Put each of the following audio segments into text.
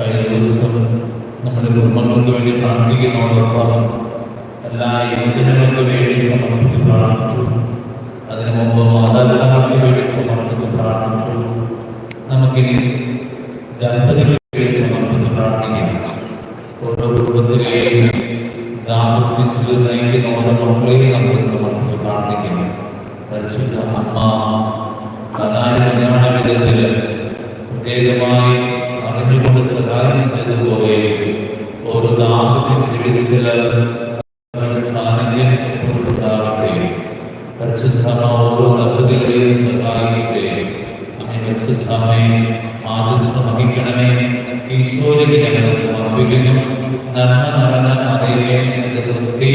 കഴിഞ്ഞ ദിവസം നമ്മുടെ കുടുംബങ്ങൾക്ക് വേണ്ടി പ്രാർത്ഥിക്കുന്നതോടൊപ്പം എല്ലാ യുവജനങ്ങൾക്ക് വേണ്ടി സമർപ്പിച്ച് പ്രാർത്ഥിച്ചു. അതിനു മുമ്പ് മാതാപിതാക്കൾക്ക് വേണ്ടി സമർപ്പിച്ച് പ്രാർത്ഥിച്ചു. നമുക്കിനി ദമ്പതികൾക്ക് വേണ്ടി സമർപ്പിച്ച് പ്രാർത്ഥിക്കാം. ഓരോ കുടുംബത്തിലെയും ദാമ്പത്യത്തിൽ നയിക്കുന്ന ഓരോ മക്കളെയും നമ്മൾ സമർപ്പിച്ച് പ്രാർത്ഥിക്കാം. പരിശുദ്ധ അമ്മ കഥാ കല്യാണ വിധത്തിൽ പ്രത്യേകമായി ನಿಮಗೆ ಸದಾರಣ ಸೇರುವವೇ ഒരു ദാമ്പത്യ ജീവിതത്തിൽ സാന്നിധ്യം ഉണ്ടാകട്ടെ പരിശുദ്ധമ ഓരോ ദമ്പതികളെയും സഹായിക്കട്ടെ അങ്ങനെ പരിശുദ്ധമേ മാതൃ വഹിക്കണമേ ഈശോയിലേക്ക് ഞങ്ങൾ സമർപ്പിക്കുന്നു നന്മ നടന അറിയേ എന്റെ സൃഷ്ടി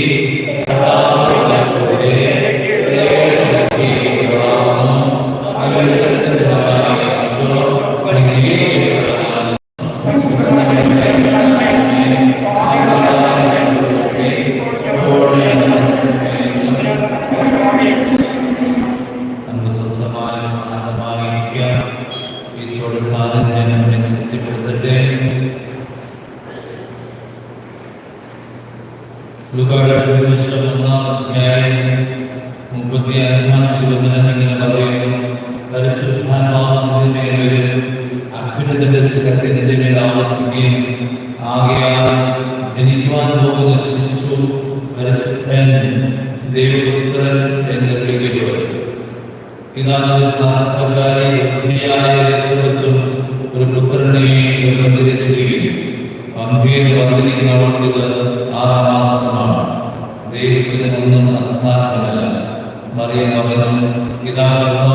ആഹാരാസ്യമാണ് ദൈവത്തിന് ഒന്നും അസാധ്യമല്ല മറിയം മകനും പിതാവിനും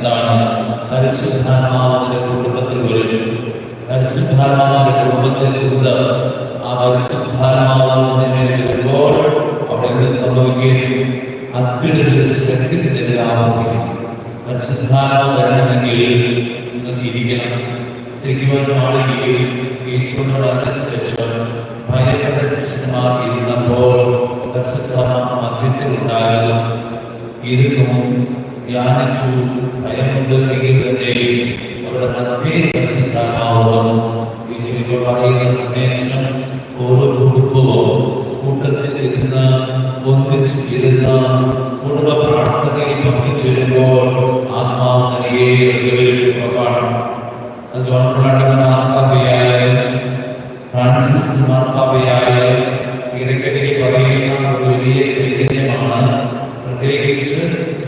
الله عنه هذا. سبحان പറയുന്ന ഒരു വലിയ ചൈതന്യമാണ് പ്രത്യേകിച്ച്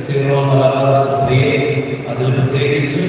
സീറോ നാലാം അതിൽ പ്രത്യേകിച്ച്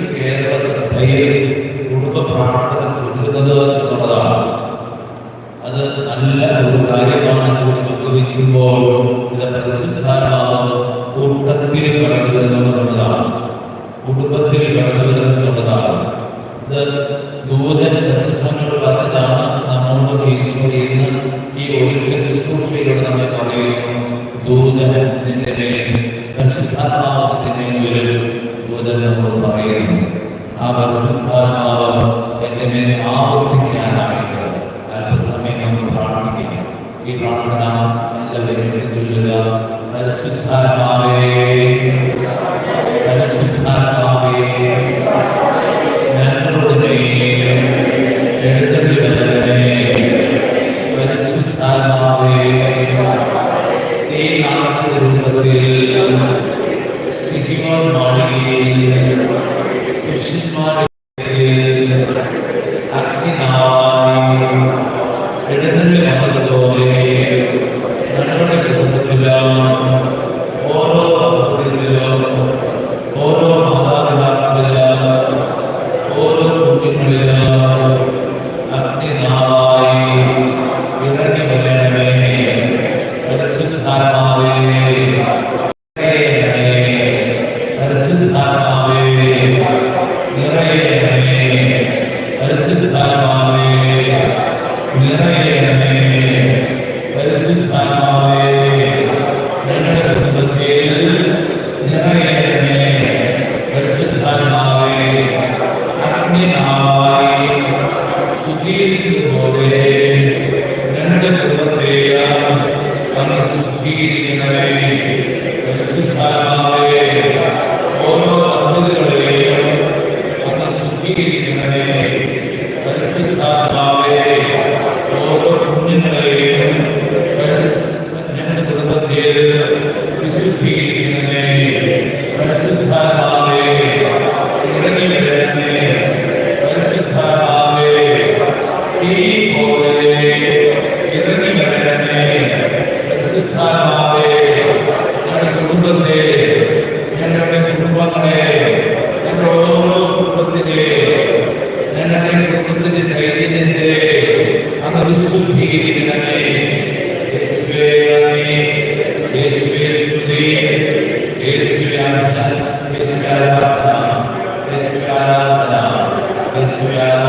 പരിശുദ്ധിക്ക് വിടണമേ യേശുവേ നന്ദി യേശുവേ സ്തുതി യേശുവേ ആരാധന യേശുവേ ആരാധന യേശുവേ ആരാധന യേശുവേ ആരാധന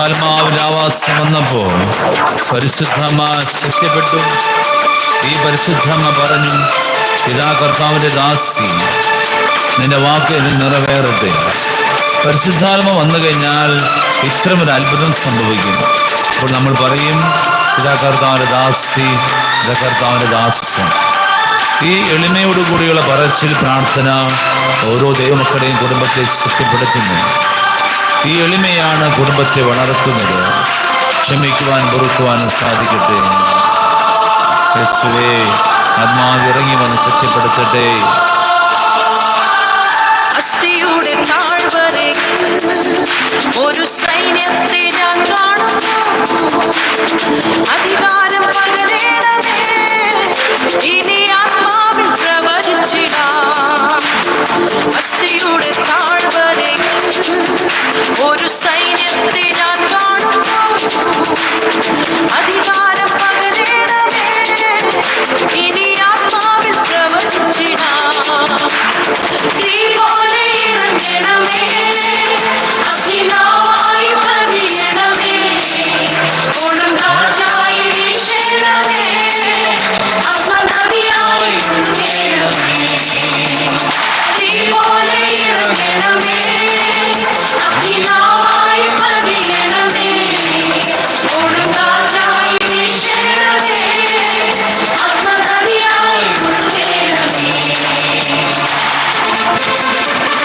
പരിശുദ്ധാത്മാവിന്റെ ആവാസം വന്നപ്പോൾ പരിശുദ്ധമ്മ ശക്തിപ്പെട്ടു ഈ പരിശുദ്ധമ്മ പറഞ്ഞു ഇതാ കർത്താവിന്റെ ദാസി നിന്റെ വാക്ക് എന്നെ നിറവേറട്ടെ. പരിശുദ്ധാത്മ വന്നു കഴിഞ്ഞാൽ ഇത്തരമൊരു അത്ഭുതം സംഭവിക്കും. അപ്പോൾ നമ്മൾ പറയും ഇതാ കർത്താവിന്റെ ദാസി ഇതാ കർത്താവിന്റെ ദാസ്യം ഈ എളിമയോടുകൂടിയുള്ള പറച്ചിൽ പ്രാർത്ഥന ഓരോ ദൈവമക്കളുടെയും കുടുംബത്തെ ശക്തിപ്പെടുത്തുന്നു. ഈ എളിമയാണ് കുടുംബത്തെ വളർത്തുന്നത്. ക്ഷമിക്കുവാൻ പൊറുക്കുവാനും സാധിക്കട്ടെ. യേശുവേ ആത്മാവ് ഇറങ്ങി വന്ന് സത്യപ്പെടുത്തട്ടെ. ഒരു സൈന്യത്തെ ഞാൻ കാണുന്നു.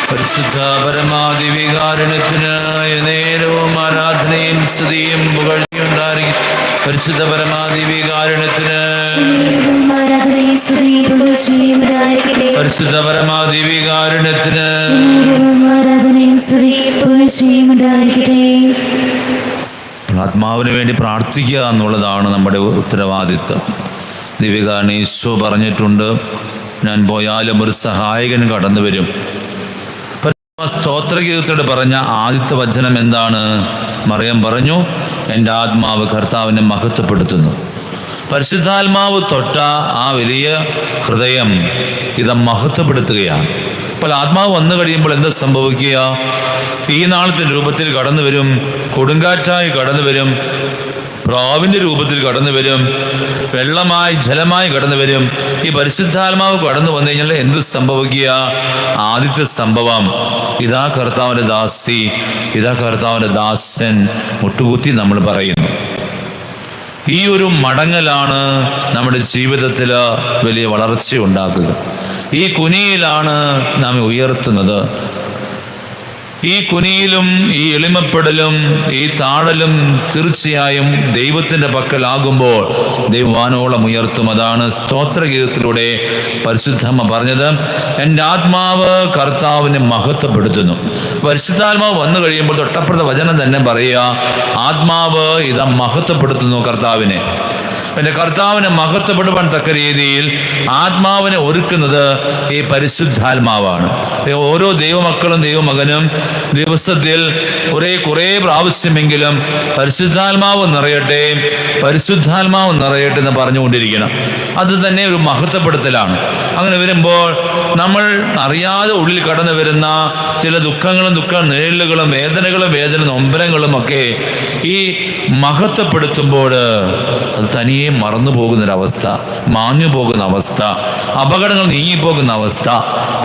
പരിശുദ്ധ വികാരണത്തിനായ നേരവും ആരാധനയും സ്തുതിയും പുകഴ്ചയുണ്ടായിരിക്കും പരിശുദ്ധ പുകഴ്ചയും ഉണ്ടായിരിക്കട്ടെ. പരിശുദ്ധ പുകഴ്ചയും ഉണ്ടായിരിക്കട്ടെ. ആത്മാവിന് വേണ്ടി പ്രാർത്ഥിക്കുക എന്നുള്ളതാണ് നമ്മുടെ ഉത്തരവാദിത്വം ദിവ്യകാരണ ഈശോ പറഞ്ഞിട്ടുണ്ട് ഞാൻ പോയാലും ഒരു സഹായകൻ കടന്നു വരും സ്തോത്രഗീതത്തോട് പറഞ്ഞ ആദ്യത്തെ വചനം എന്താണ്? മറിയം പറഞ്ഞു എന്റെ ആത്മാവ് കർത്താവിനെ മഹത്വപ്പെടുത്തുന്നു. പരിശുദ്ധാത്മാവ് തൊട്ട ആ വലിയ ഹൃദയം ഇത് മഹത്വപ്പെടുത്തുകയാണ്. അപ്പോൾ ആത്മാവ് വന്നു കഴിയുമ്പോൾ എന്താ സംഭവിക്കുക? തീനാളത്തിന്റെ രൂപത്തിൽ കടന്നു വരും കൊടുങ്കാറ്റായി കടന്നു വരും പ്രാവിന്റെ രൂപത്തിൽ കടന്നു വരും. വെള്ളമായി ജലമായി കടന്നു വരും. ഈ പരിശുദ്ധാത്മാവ് കടന്നു വന്നു കഴിഞ്ഞാൽ എന്ത് സംഭവിക്കുക? ആദ്യത്തെ സംഭവം ഇതാ കർത്താവിന്റെ ദാസി ഇതാ കർത്താവിന്റെ ദാസൻ മുട്ടുകുത്തി നമ്മൾ പറയുന്നു. ഈ ഒരു മടങ്ങലാണ് നമ്മുടെ ജീവിതത്തിൽ വലിയ വളർച്ച ഉണ്ടാക്കുക ഈ കുനിയിലാണ് നാം ഉയർത്തുന്നത്. ഈ കുനിയിലും ഈ എളിമപ്പെടലും ഈ താഴലും തീർച്ചയായും ദൈവത്തിന്റെ പക്കലാകുമ്പോൾ ദൈവവാനോളം ഉയർത്തും. അതാണ് സ്തോത്രഗീതത്തിലൂടെ പരിശുദ്ധമ്മ പറഞ്ഞത്. എന്റെ ആത്മാവ് കർത്താവിനെ മഹത്വപ്പെടുത്തുന്നു. പരിശുദ്ധാത്മാവ് വന്നു കഴിയുമ്പോൾ തൊട്ടപ്പുറത്തെ വചനം തന്നെ പറയുക ആത്മാവ് ഇതാ മഹത്വപ്പെടുത്തുന്നു കർത്താവിനെ. പിന്നെ കർത്താവിനെ മഹത്വപ്പെടുവാൻ തക്ക രീതിയിൽ ആത്മാവിനെ ഒരുക്കുന്നത് ഈ പരിശുദ്ധാത്മാവാണ്. ഓരോ ദൈവമക്കളും ദൈവമകനും ദിവസത്തിൽ കുറേ കുറേ പ്രാവശ്യമെങ്കിലും പരിശുദ്ധാത്മാവ് നിറയട്ടെ പരിശുദ്ധാത്മാവ് നിറയട്ടെ എന്ന് പറഞ്ഞുകൊണ്ടിരിക്കണം. അത് തന്നെ ഒരു മഹത്വപ്പെടുത്തലാണ്. അങ്ങനെ വരുമ്പോൾ നമ്മൾ അറിയാതെ ഉള്ളിൽ കടന്നു വരുന്ന ചില ദുഃഖങ്ങളും ദുഃഖ നിഴലുകളും വേദനകളും വേദന നൊമ്പരങ്ങളും ഒക്കെ ഈ മഹത്വപ്പെടുത്തുമ്പോൾ അത് തനിയെ മറന്നു പോകുന്നൊരവസ്ഥ മാഞ്ഞു പോകുന്ന അവസ്ഥ അപകടങ്ങൾ നീങ്ങിപ്പോകുന്ന അവസ്ഥ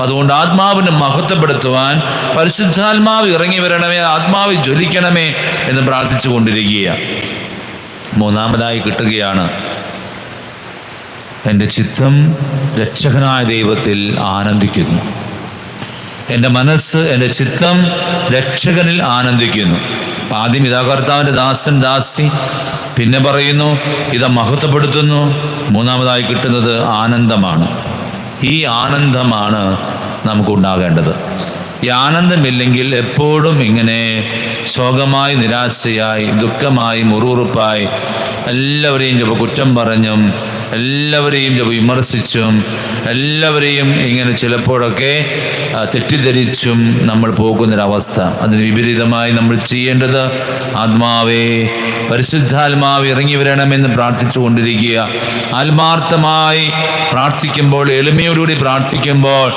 അതുകൊണ്ട് ആത്മാവിനെ മഹത്വപ്പെടുത്തുവാൻ പരിശുദ്ധാത്മാവ് ഇറങ്ങി വരണമേ ആത്മാവ് ജ്വലിക്കണമേ എന്ന് പ്രാർത്ഥിച്ചു കൊണ്ടിരിക്കുകയാണ് മൂന്നാമതായി കിട്ടുകയാണ് എന്റെ ചിത്തം രക്ഷകനായ ദൈവത്തിൽ ആനന്ദിക്കുന്നു. എന്റെ മനസ്സ് എന്റെ ചിത്തം രക്ഷകനിൽ ആനന്ദിക്കുന്നു. ആദ്യം ഇതാ കർത്താവിന്റെ ദാസൻ ദാസി പിന്നെ പറയുന്നു ഇത മഹത്വപ്പെടുത്തുന്നു. മൂന്നാമതായി കിട്ടുന്നത് ആനന്ദമാണ്. ഈ ആനന്ദമാണ് നമുക്കുണ്ടാകേണ്ടത് ഈ ആനന്ദമില്ലെങ്കിൽ എപ്പോഴും ഇങ്ങനെ ശോകമായി നിരാശയായി ദുഃഖമായി മുറുറുപ്പായി എല്ലാവരെയും ചിലപ്പോൾ കുറ്റം പറഞ്ഞും എല്ലാവരെയും വിമർശിച്ചും എല്ലാവരെയും ഇങ്ങനെ ചിലപ്പോഴൊക്കെ തെറ്റിദ്ധരിച്ചും നമ്മൾ പോകുന്നൊരവസ്ഥ. അതിന് വിപരീതമായി നമ്മൾ ചെയ്യേണ്ടത് ആത്മാവേ പരിശുദ്ധാത്മാവ് ഇറങ്ങി വരണമെന്ന് പ്രാർത്ഥിച്ചു കൊണ്ടിരിക്കുക ആത്മാർത്ഥമായി പ്രാർത്ഥിക്കുമ്പോൾ എളിമയോടുകൂടി പ്രാർത്ഥിക്കുമ്പോൾ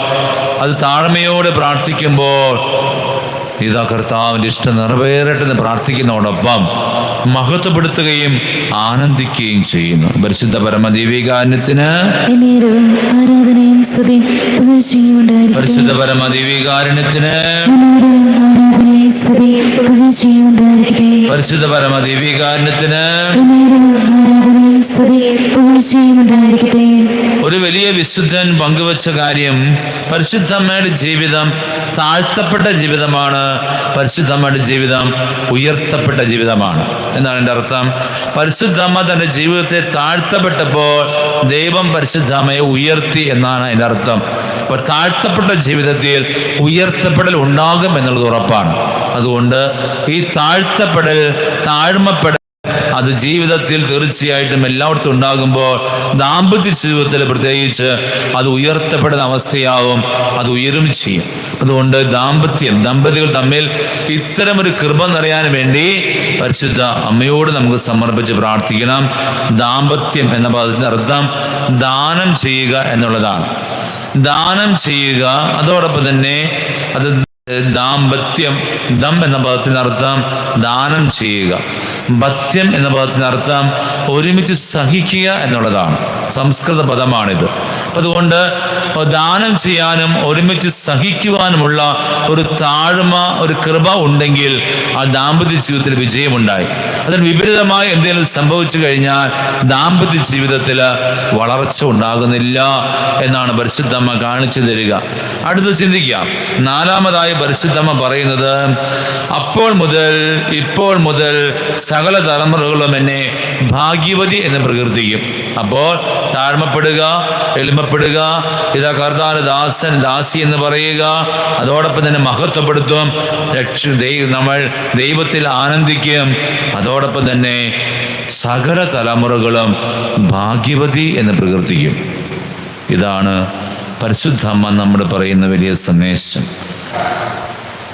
അത് താഴ്മയോടെ പ്രാർത്ഥിക്കുമ്പോൾ ഇതാ കർത്താവിന്റെ ഇഷ്ടം നിറവേറട്ടെ എന്ന് പ്രാർത്ഥിക്കുന്നതോടൊപ്പം മഹത്വപ്പെടുത്തുകയും ആനന്ദിക്കുകയും ചെയ്യുന്നു. പരിശുദ്ധ പരമ ദൈവികാന്യത്തിന് പരിശുദ്ധ പുകഴ്ചയും ഉണ്ടായിരിക്കട്ടെ പരിശുദ്ധ പരമദീവികാരനത്തിന് എന്നേരവും ഒരു വലിയ വിശുദ്ധൻ പങ്കുവച്ച കാര്യം പരിശുദ്ധമ്മയുടെ ജീവിതം താഴ്ത്തപ്പെട്ട ജീവിതമാണ്. പരിശുദ്ധമ്മയുടെ ജീവിതം ഉയർത്തപ്പെട്ട ജീവിതമാണ്. എന്നാണ് എന്റെ അർത്ഥം. പരിശുദ്ധമ്മ തന്റെ ജീവിതത്തെ താഴ്ത്തപ്പെട്ടപ്പോൾ ദൈവം പരിശുദ്ധമ്മയെ ഉയർത്തി എന്നാണ് എന്റെ അർത്ഥം. അപ്പോൾ താഴ്ത്തപ്പെട്ട ജീവിതത്തിൽ ഉയർത്തപ്പെടൽ ഉണ്ടാകും എന്നുള്ളത് ഉറപ്പാണ്. അതുകൊണ്ട് ഈ താഴ്ത്തപ്പെടൽ താഴ്മപ്പെടൽ അത് ജീവിതത്തിൽ തീർച്ചയായിട്ടും എല്ലായിടത്തും ഉണ്ടാകുമ്പോൾ ദാമ്പത്യ ജീവിതത്തിൽ പ്രത്യേകിച്ച് അത് ഉയർത്തപ്പെടുന്ന അവസ്ഥയാവും അത് ഉയരും ചെയ്യും. അതുകൊണ്ട് ദാമ്പത്യം ദമ്പതികൾ തമ്മിൽ ഇത്തരം ഒരു കൃപ നിറയാൻ വേണ്ടി പരിശുദ്ധ അമ്മയോട് നമുക്ക് സമർപ്പിച്ച് പ്രാർത്ഥിക്കണം. ദാമ്പത്യം എന്ന പദത്തിന്റെ അർത്ഥം ദാനം ചെയ്യുക എന്നുള്ളതാണ്. ദാനം ചെയ്യുക അതോടൊപ്പം തന്നെ അത് ദാമ്പത്യം ദം എന്ന പദത്തിന് അർത്ഥം ദാനം ചെയ്യുക. ഭത്യം എന്ന പദത്തിന് അർത്ഥം ഒരുമിച്ച് സഹിക്കുക എന്നുള്ളതാണ്. സംസ്കൃത പദമാണിത്. അപ്പം അതുകൊണ്ട് ദാനം ചെയ്യാനും ഒരുമിച്ച് സഹിക്കുവാനുമുള്ള ഒരു താഴ്മ ഒരു കൃപ ഉണ്ടെങ്കിൽ ആ ദാമ്പത്യ ജീവിതത്തിൽ വിജയമുണ്ടായി. അതിന് വിപരീതമായി എന്തെങ്കിലും സംഭവിച്ചു കഴിഞ്ഞാൽ ദാമ്പത്യ ജീവിതത്തിൽ വളർച്ച ഉണ്ടാകുന്നില്ല എന്നാണ് പരിശുദ്ധമ്മ കാണിച്ചു തരിക. അടുത്ത് ചിന്തിക്കാം നാലാമതായി പരിശുദ്ധമ്മ പറയുന്നത് അപ്പോൾ മുതൽ ഇപ്പോൾ മുതൽ സകല തലമുറകളും എന്നെ ഭാഗ്യവതി എന്ന് പ്രകീർത്തിക്കും. അപ്പോൾ താഴ്മപ്പെടുക എളിമപ്പെടുക ഇതാ കർത്താവ് ദാസൻ ദാസി എന്ന് പറയുക അതോടൊപ്പം തന്നെ മഹത്വപ്പെടുത്തും രക്ഷ നമ്മൾ ദൈവത്തിൽ ആനന്ദിക്കും അതോടൊപ്പം തന്നെ സകല തലമുറകളും ഭാഗ്യവതി എന്ന് പ്രകീർത്തിക്കും. ഇതാണ് പരിശുദ്ധമ്മ നമ്മൾ പറയുന്ന വലിയ സന്ദേശം.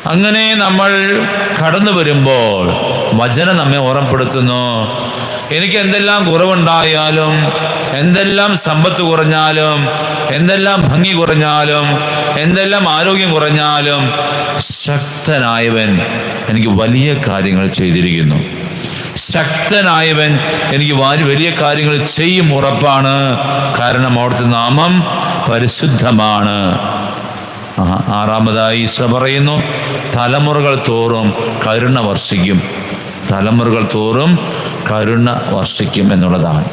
അങ്ങനെ നമ്മൾ കടന്നു വരുമ്പോൾ വചനം നമ്മെ ഓർമ്മപ്പെടുത്തുന്നു. എനിക്ക് എന്തെല്ലാം കുറവുണ്ടായാലും എന്തെല്ലാം സമ്പത്ത് കുറഞ്ഞാലും എന്തെല്ലാം ഭംഗി കുറഞ്ഞാലും എന്തെല്ലാം ആരോഗ്യം കുറഞ്ഞാലും ശക്തനായവൻ എനിക്ക് വലിയ കാര്യങ്ങൾ ചെയ്തിരിക്കുന്നു. ശക്തനായവൻ എനിക്ക് വലിയ കാര്യങ്ങൾ ചെയ്യും ഉറപ്പാണ്. കാരണം അവിടുത്തെ നാമം പരിശുദ്ധമാണ്. ആറാമതായി ഈശോ പറയുന്നു തലമുറകൾ തോറും കരുണ വർഷിക്കും. തലമുറകൾ തോറും കരുണ വർഷിക്കും എന്നുള്ളതാണ്.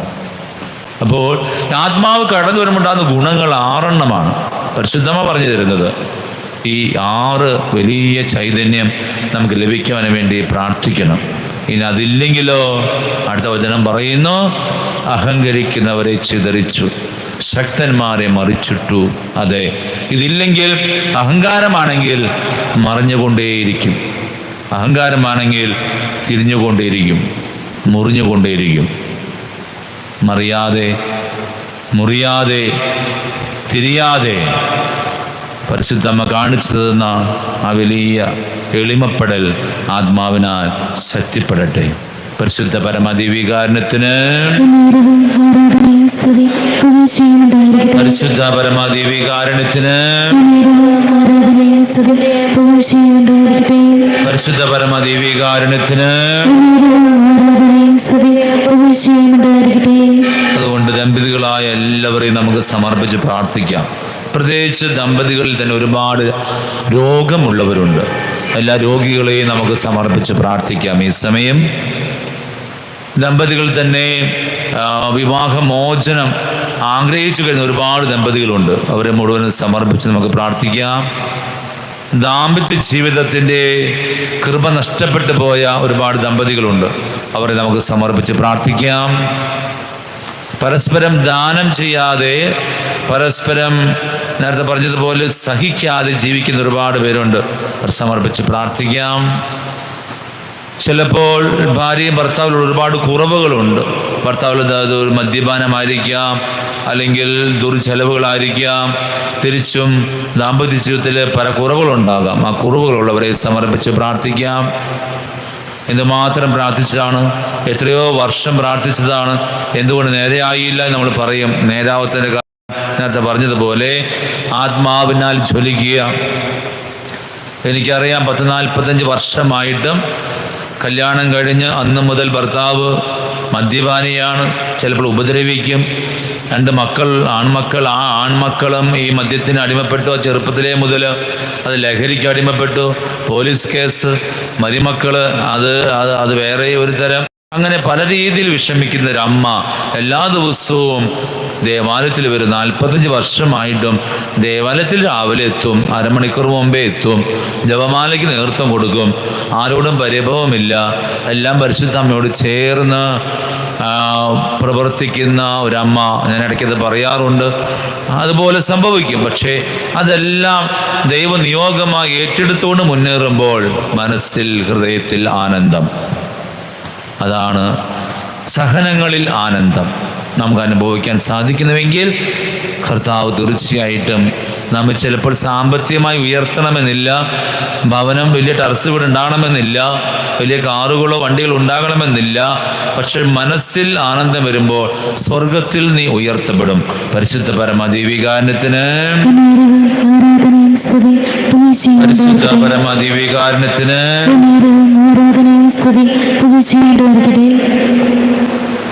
അപ്പോൾ ആത്മാവ് കടന്നു വരുമ്പോണ്ടാകുന്ന ഗുണങ്ങൾ ആറെണ്ണമാണ്. പരിശുദ്ധമ പറഞ്ഞു തരുന്നത്. ഈ ആറ് വലിയ ചൈതന്യം നമുക്ക് ലഭിക്കുവാൻ വേണ്ടി പ്രാർത്ഥിക്കണം. ഇനി അതില്ലെങ്കിലോ അടുത്ത വചനം പറയുന്നു അഹങ്കരിക്കുന്നവരെ ചിതറിച്ചു ശക്തന്മാരെ മറിച്ചിട്ടു അതെ. ഇതില്ലെങ്കിൽ അഹങ്കാരമാണെങ്കിൽ മറിഞ്ഞുകൊണ്ടേയിരിക്കും. അഹങ്കാരമാണെങ്കിൽ തിരിഞ്ഞുകൊണ്ടേയിരിക്കും മുറിഞ്ഞുകൊണ്ടേയിരിക്കും. മറിയാതെ മുറിയാതെ തിരിയാതെ. പരിശുദ്ധമ്മ കാണിച്ചു തന്ന ആ വലിയ എളിമപ്പെടൽ ആത്മാവിനാൽ ശക്തിപ്പെടട്ടെ. പരിശുദ്ധ പരമദീവികാരണത്തിന് പരിശുദ്ധ പരമദീവികാരണത്തിന് പരിശുദ്ധ ഉണ്ടായിരിക്കട്ടെ അതുകൊണ്ട് ദമ്പതികളായ എല്ലാവരെയും നമുക്ക് സമർപ്പിച്ച് പ്രാർത്ഥിക്കാം. പ്രത്യേകിച്ച് ദമ്പതികളിൽ തന്നെ ഒരുപാട് രോഗമുള്ളവരുണ്ട്. എല്ലാ രോഗികളെയും നമുക്ക് സമർപ്പിച്ച് പ്രാർത്ഥിക്കാം. ഈ സമയം ദമ്പതികൾ തന്നെ വിവാഹമോചനം ആഗ്രഹിച്ചു കഴിഞ്ഞ ഒരുപാട് ദമ്പതികളുണ്ട്. അവരെ മുഴുവനും സമർപ്പിച്ച് നമുക്ക് പ്രാർത്ഥിക്കാം. ദാമ്പത്യ ജീവിതത്തിന്റെ കൃപ നഷ്ടപ്പെട്ടു പോയ ഒരുപാട് ദമ്പതികളുണ്ട്. അവരെ നമുക്ക് സമർപ്പിച്ച് പ്രാർത്ഥിക്കാം. പരസ്പരം ദാനം ചെയ്യാതെ പരസ്പരം നേരത്തെ പറഞ്ഞതുപോലെ സഹിക്കാതെ ജീവിക്കുന്ന ഒരുപാട് പേരുണ്ട്. അവർ സമർപ്പിച്ച് പ്രാർത്ഥിക്കാം. ചിലപ്പോൾ ഭാര്യയും ഭർത്താവിലുള്ള ഒരുപാട് കുറവുകളുണ്ട്. ഒരു മദ്യപാനമായിരിക്കാം അല്ലെങ്കിൽ ദുർചെലവുകളായിരിക്കാം തിരിച്ചും ദാമ്പത്യ ജീവിതത്തിൽ പല കുറവുകളുണ്ടാകാം. ആ കുറവുകളുള്ളവരെ സമർപ്പിച്ച് പ്രാർത്ഥിക്കാം. എന്തുമാത്രം പ്രാർത്ഥിച്ചതാണ് എത്രയോ വർഷം പ്രാർത്ഥിച്ചതാണ്. എന്തുകൊണ്ട് നേരെയായില്ല നമ്മൾ പറയും. നേരാവത്തിന്റെ നേരത്തെ പറഞ്ഞതുപോലെ ആത്മാവിനാൽ ജ്വലിക്കുക. എനിക്കറിയാം പത്ത് നാൽപ്പത്തഞ്ച് വർഷമായിട്ടും കല്യാണം കഴിഞ്ഞ് അന്ന് മുതൽ ഭർത്താവ് മദ്യപാനിയാണ്. ചിലപ്പോൾ ഉപദ്രവിക്കും. രണ്ട് മക്കൾ ആൺമക്കൾ ആ ആൺമക്കളും ഈ മദ്യത്തിന് അടിമപ്പെട്ടു. ചെറുപ്പത്തിലേ മുതൽ അത് ലഹരിക്ക് അടിമപ്പെട്ടു. പോലീസ് കേസ് മരുമക്കൾ അത് അത് അത് വേറെ ഒരു തരം. അങ്ങനെ പല രീതിയിൽ വിഷമിക്കുന്ന ഒരു അമ്മ എല്ലാ ദിവസവും ദേവാലയത്തിൽ വരും നാൽപ്പത്തഞ്ച് വർഷമായിട്ടും ദേവാലയത്തിൽ രാവിലെ എത്തും അരമണിക്കൂർ മുമ്പേ എത്തും ജപമാലയ്ക്ക് നേതൃത്വം കൊടുക്കും. ആരോടും പരിഭവമില്ല. എല്ലാം പരിശുദ്ധ അമ്മയോട് ചേർന്ന് പ്രവർത്തിക്കുന്ന ഒരമ്മ ഞാൻ ഇടയ്ക്കത് പറയാറുണ്ട്. അതുപോലെ സംഭവിക്കും. പക്ഷേ അതെല്ലാം ദൈവനിയോഗമായി ഏറ്റെടുത്തുകൊണ്ട് മുന്നേറുമ്പോൾ മനസ്സിൽ ഹൃദയത്തിൽ ആനന്ദം. അതാണ് സഹനങ്ങളിൽ ആനന്ദം. നമുക്ക് അനുഭവിക്കാൻ സാധിക്കുന്നുവെങ്കിൽ കർത്താവ് തീർച്ചയായിട്ടും നമ്മൾ ചിലപ്പോൾ സാമ്പത്തികമായി ഉയർത്തണമെന്നില്ല ഭവനം വലിയ ടെറസ് വീട് ഉണ്ടാകണമെന്നില്ല വലിയ കാറുകളോ വണ്ടികളോ ഉണ്ടാകണമെന്നില്ല. പക്ഷെ മനസ്സിൽ ആനന്ദം വരുമ്പോൾ സ്വർഗത്തിൽ നീ ഉയർത്തപ്പെടും. പരിശുദ്ധ പരമദീവികാരണത്തിന് പരിശുദ്ധ പരമദീവികാരണത്തിന് ആരാധനയും സ്തുതി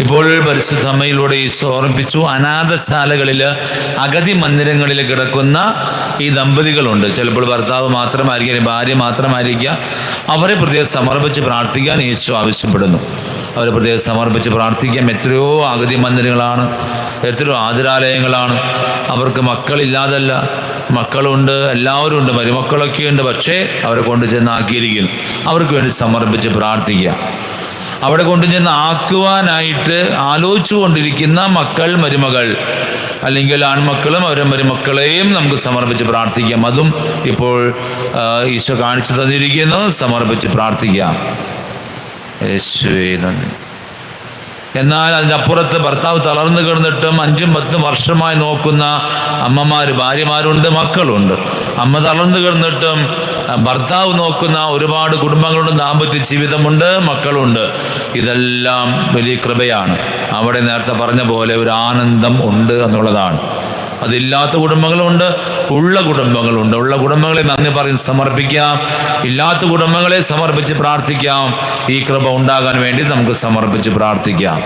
ഇപ്പോൾ പരിശുദ്ധ അമ്മയിലൂടെ ഈശോ ഓർമ്മിപ്പിച്ചു. അനാഥശാലകളിൽ അഗതി മന്ദിരങ്ങളിൽ കിടക്കുന്ന ഈ ദമ്പതികളുണ്ട്. ചിലപ്പോൾ ഭർത്താവ് മാത്രമായിരിക്കും ഭാര്യ മാത്രമായിരിക്കുക. അവരെ പ്രത്യേകം സമർപ്പിച്ച് പ്രാർത്ഥിക്കാൻ ഈശോ ആവശ്യപ്പെടുന്നു. അവരെ പ്രത്യേകം സമർപ്പിച്ച് പ്രാർത്ഥിക്കാൻ എത്രയോ അഗതി മന്ദിരങ്ങളാണ് എത്രയോ ആതിരാലയങ്ങളാണ്. അവർക്ക് മക്കളില്ലാതല്ല. മക്കളുണ്ട് എല്ലാവരും ഉണ്ട് മരുമക്കളൊക്കെ ഉണ്ട് പക്ഷേ അവരെ കൊണ്ട് ചെന്ന് ആക്കിയിരിക്കുന്നു അവർക്ക് വേണ്ടി സമർപ്പിച്ച് പ്രാർത്ഥിക്കുക. അവിടെ കൊണ്ടുചെന്ന് ആക്കുവാനായിട്ട് ആലോചിച്ചു കൊണ്ടിരിക്കുന്ന മക്കൾ മരുമകൾ അല്ലെങ്കിൽ ആൺമക്കളും അവരുടെ മരുമക്കളെയും നമുക്ക് സമർപ്പിച്ച് പ്രാർത്ഥിക്കാം. അതും ഇപ്പോൾ ഈശോ കാണിച്ചു തന്നിരിക്കുന്നു. സമർപ്പിച്ച് പ്രാർത്ഥിക്കാം. യേശുവേ നന്ദി. എന്നാൽ അതിനപ്പുറത്ത് ഭർത്താവ് തളർന്നു കിടന്നിട്ടും അഞ്ചും പത്തും വർഷമായി നോക്കുന്ന അമ്മമാർ ഭാര്യമാരുണ്ട് മക്കളുണ്ട്. അമ്മ തളർന്നു കിടന്നിട്ടും ഭർത്താവ് നോക്കുന്ന ഒരുപാട് കുടുംബങ്ങളുണ്ട് ദാമ്പത്യ ജീവിതമുണ്ട് മക്കളുണ്ട്. ഇതെല്ലാം വലിയ കൃപയാണ്. അവിടെ നേരത്തെ പറഞ്ഞ പോലെ ഒരു ആനന്ദം ഉണ്ട് എന്നുള്ളതാണ്. അതില്ലാത്ത കുടുംബങ്ങളുണ്ട് ഉള്ള കുടുംബങ്ങളുണ്ട്. ഉള്ള കുടുംബങ്ങളെ നന്ദി പറഞ്ഞ് സമർപ്പിക്കാം. ഇല്ലാത്ത കുടുംബങ്ങളെ സമർപ്പിച്ച് പ്രാർത്ഥിക്കാം. ഈ കൃപ ഉണ്ടാകാൻ വേണ്ടി നമുക്ക് സമർപ്പിച്ച് പ്രാർത്ഥിക്കാം.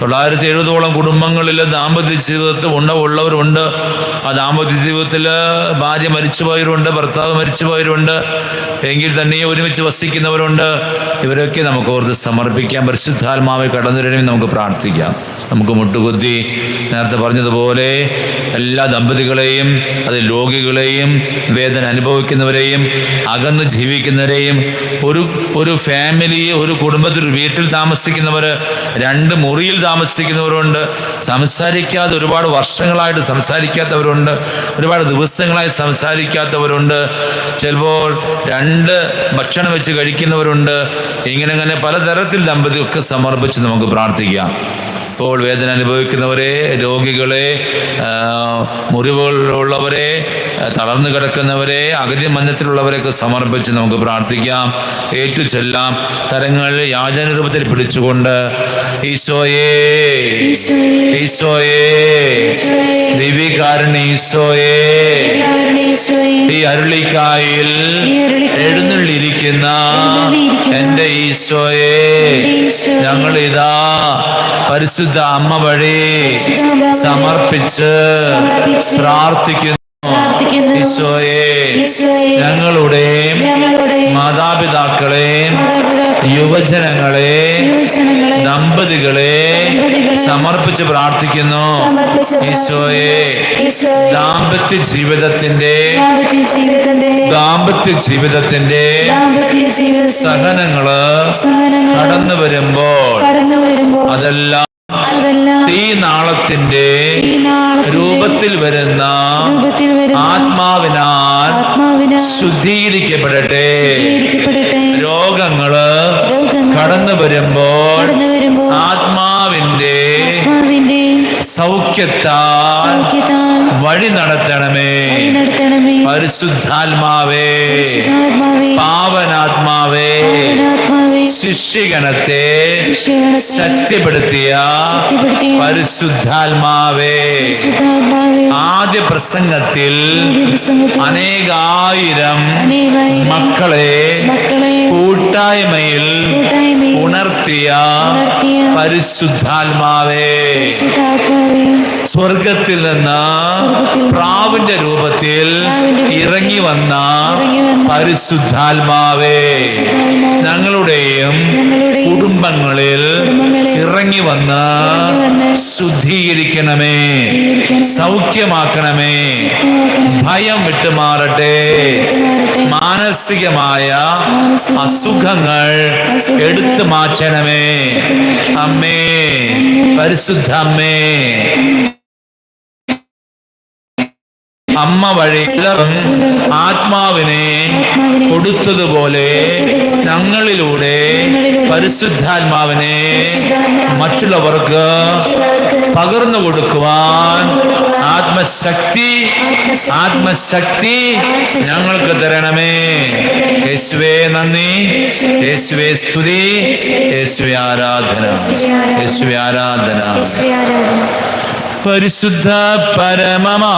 തൊള്ളായിരത്തി എഴുപതോളം കുടുംബങ്ങളിൽ ദാമ്പത്യ ജീവിതത്തിൽ ഉണ്ട ഉള്ളവരുണ്ട് ആ ദാമ്പത്യ ജീവിതത്തിൽ ഭാര്യ മരിച്ചുപോയവരുണ്ട് ഭർത്താവ് മരിച്ചുപോയവരുണ്ട് എങ്കിൽ തന്നെ ഒരുമിച്ച് വസിക്കുന്നവരുണ്ട്. ഇവരൊക്കെ നമുക്ക് ഓർത്ത് സമർപ്പിക്കാം. പരിശുദ്ധാത്മാവെ കടന്നു വരണമെങ്കിൽ നമുക്ക് പ്രാർത്ഥിക്കാം. നമുക്ക് മുട്ടുകുത്തി നേരത്തെ പറഞ്ഞതുപോലെ എല്ലാ ദമ്പതികളെയും അത് രോഗികളെയും വേദന അനുഭവിക്കുന്നവരെയും അകന്ന് ജീവിക്കുന്നവരെയും ഒരു ഒരു ഫാമിലി ഒരു കുടുംബത്തിൽ വീട്ടിൽ താമസിക്കുന്നവർ രണ്ട് മുറിയിൽ താമസിക്കുന്നവരുണ്ട്. സംസാരിക്കാതെ ഒരുപാട് വർഷങ്ങളായിട്ട് സംസാരിക്കാത്തവരുണ്ട്. ഒരുപാട് ദിവസങ്ങളായി സംസാരിക്കാത്തവരുണ്ട്. ചിലപ്പോൾ രണ്ട് ഭക്ഷണം വെച്ച് കഴിക്കുന്നവരുണ്ട്. ഇങ്ങനെ അങ്ങനെ പലതരത്തിൽ ദമ്പതിയൊക്കെ സമർപ്പിച്ച് നമുക്ക് പ്രാർത്ഥിക്കാം. ഇപ്പോൾ വേദന അനുഭവിക്കുന്നവരെ രോഗികളെ മുറിവുകളുള്ളവരെ തളർന്നു കിടക്കുന്നവരെ അഗതി മന്ദത്തിലുള്ളവരെയൊക്കെ സമർപ്പിച്ച് നമുക്ക് പ്രാർത്ഥിക്കാം. ഏറ്റു ചെല്ലാം കരങ്ങൾ യാചനരൂപത്തിൽ പിടിച്ചുകൊണ്ട് ഈശോയേ ഈശോയെ ദിവ്യകാരണ ഈശോയേ ഈ അരുളിക്കായിൽ എഴുന്നള്ളിയിരിക്കുന്ന എന്റെ ഈശോയെ ഞങ്ങൾ ഇതാ ഞങ്ങളിതാ പരിശുദ്ധ അമ്മ വഴി സമർപ്പിച്ച് പ്രാർത്ഥിക്കുന്നു. ഈശോയെ ഞങ്ങളുടെ മാതാപിതാക്കളെ യുവജനങ്ങളെ ദമ്പതികളെ സമർപ്പിച്ച് പ്രാർത്ഥിക്കുന്നു. ഈശോയെ ദാമ്പത്യ ജീവിതത്തിന്റെ ദാമ്പത്യ ജീവിതത്തിന്റെ സഹനങ്ങൾ കടന്നു വരുമ്പോൾ അതെല്ലാം നാളത്തിന്റെ രൂപത്തിൽ വരുന്ന ആത്മാവിനാൽ ശുദ്ധീകരിക്കപ്പെടട്ടെ. രോഗങ്ങൾ കടന്നു വരുമ്പോൾ ആത്മാവിന്റെ സൗഖ്യത്താൽ വഴി നടത്തണമേ. പരിശുദ്ധാത്മാവേ. പാവനാത്മാവേ. ശിഷ്യഗണത്തെ ശക്തിപ്പെടുത്തിയ പരിശുദ്ധാത്മാവേ. ആദ്യ പ്രസംഗത്തിൽ അനേകായിരം മക്കളെ കൂട്ടായ്മയിൽ ഉണർത്തിയ പരിശുദ്ധാത്മാവേ. സ്വർഗത്തിൽ നിന്ന് പ്രാവിന്റെ രൂപത്തിൽ ഇറങ്ങി വന്ന പരിശുദ്ധാത്മാവേ. പരിശുദ്ധാത്മാവേ, ഞങ്ങളുടെയും ഞങ്ങളുടെയും കുടുംബങ്ങളിൽ ഇറങ്ങി വന്ന് ശുദ്ധീകരിക്കണമേ സൗഖ്യമാക്കണമേ ഭയം വിട്ടുമാറട്ടെ മാനസികമായ അസുഖങ്ങൾ എടുത്തു മാറ്റണമേ. അമ്മേ പരിശുദ്ധ അമ്മേ. അമ്മ വഴി ആത്മാവിനെ കൊടുത്തതുപോലെ ഞങ്ങളിലൂടെ പരിശുദ്ധാത്മാവിനെ മറ്റുള്ളവർക്ക് പകർന്നു കൊടുക്കുവാൻ ആത്മശക്തി ആത്മശക്തി ഞങ്ങൾക്ക് തരണമേ. യേശുവേ നന്ദി. യേശുവേ സ്തുതി. യേശുവേ ആരാധന. യേശുവേ ആരാധന. പരിശുദ്ധ പരമമാ